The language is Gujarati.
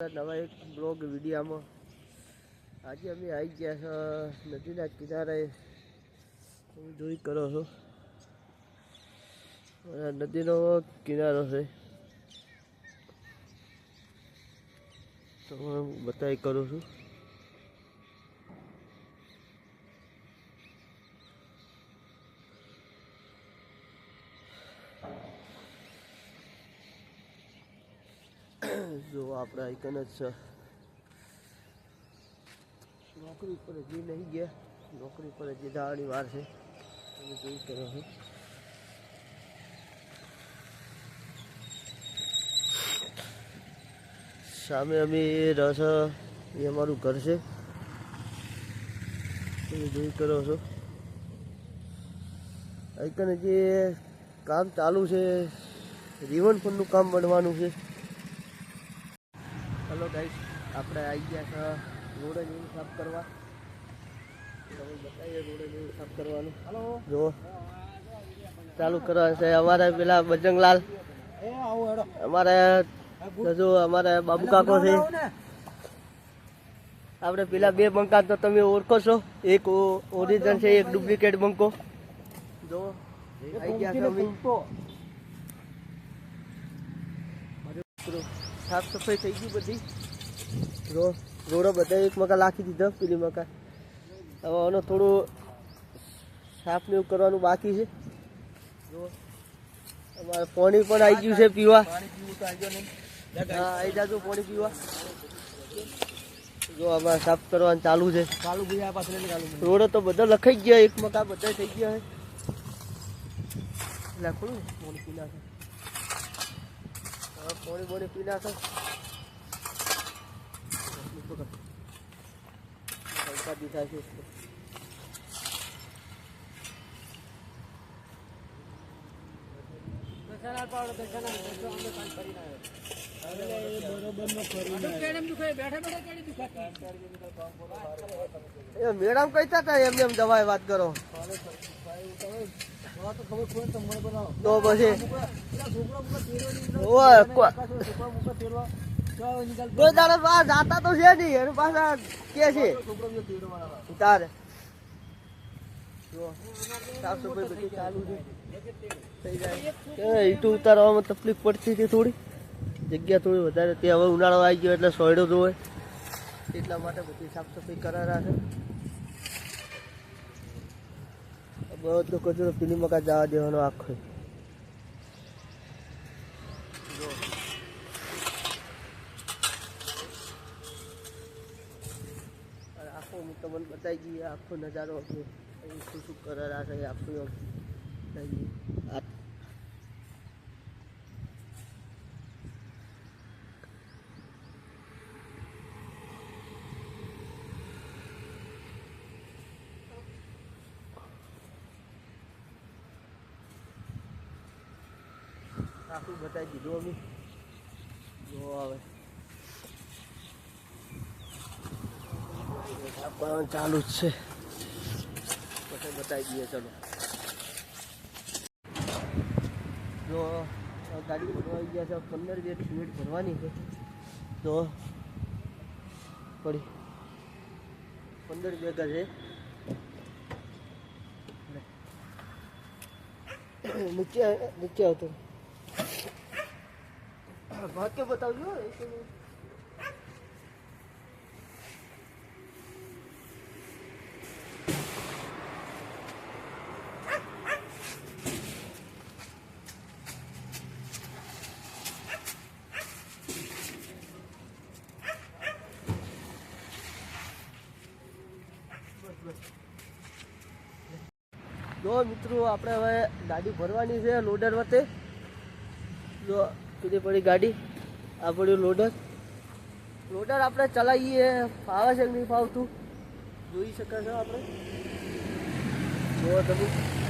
નવા એક બ્લોગ વિડીયામાં. આજે અમે આવી ગયા છો નદીના કિનારે. તમે જોઈ કરો છો. નદીનો કિનારો છે. તો હું બતાવી કરું છું. જો આપણે આઈકન જ છે. નોકરી ઉપર હજી નહીં ગયા. નોકરી ઉપર હજી જવાની વાર છે તમે જોઈ કરો છો સામે અમે રસ, એ અમારું ઘર છે. તમે જોઈ કરો છો. આઈકન હજી કામ ચાલુ છે રિવન ફંડનું કામ બનવાનું છે. હલો ગાઈસ આપણે આવી ગયા છે રોડે નીમ સાફ કરવા. તમે બતાવીએ રોડ જેવું સાફ કરવાનું. હલો. જો ચાલુ કરવાનું છે. અમારે પેલા બજરંગલાલ. અમારે હજુ અમારે બાબુ કાકો છે. આપણે પેલા બે બંકા તો તમે ઓળખો છો. એક ઓરિજિનલ છે એક ડુપ્લિકેટ બંકો. જો આવી ગયા છે મિત્રો, સાફ સફાઈ થઈ ગઈ બધી. રો રોડો બધા એક મકા લાખી દીધા પેલી મકા. હવે આનો થોડું સાફ ને એવું કરવાનું બાકી છે. જો અમારે પાણી પણ આવી ગયું છે પીવા. હા આવી જાજો પાણી પીવા. જો અમારે સાફ કરવાનું ચાલુ છે. રોડો તો બધા લખાઈ ગયા એક મકા બધા થઈ ગયા છે. લખું પાણી પી નાખે હવે પાણી બોણી પી નાખે પૈસા દીધા છે. એ મેડમ કહેતા હતા એમને એમ દવાઈ વાત કરો. તો પછી? કોઈ તો છે નહીં, એનું પાછા કે છે? તારે. સાફ તકલીફ પડતી હતી થોડી. જગ્યા થોડી વધારે તે હવે ઉનાળો આવી ગયો એટલે સોયડો ધોવે. એટલા માટે બધી સાફ સફાઈ કરારા છે. બધો કચરો પીલી મકા જવા દેવાનો આખો. આખો હું તમને બતાવી દઈએ, આખો નજારો શું શું કરારા આખું. આ આખું બતાવી દીધું અમે જો હવે. ચાલુ જ છે. પછી બતાવી દઈએ, ચલો. જો ગાડી ભરવાઈ ગયા છે. પંદર બે મિનિટ ભરવાની છે. તો પડી. પંદર બેગ છે. નીચે નીચે આવતો. ભાગ કે બતાવજો. જો મિત્રો આપણે હવે ગાડી ભરવાની છે લોડર વતે જો કીધી પડી ગાડી. આ પડ્યું લોડર લોડર આપણે ચલાવીએ, ફાવે છે નહીં ફાવતું? જોઈ શકાશે આપણે? જો તમે.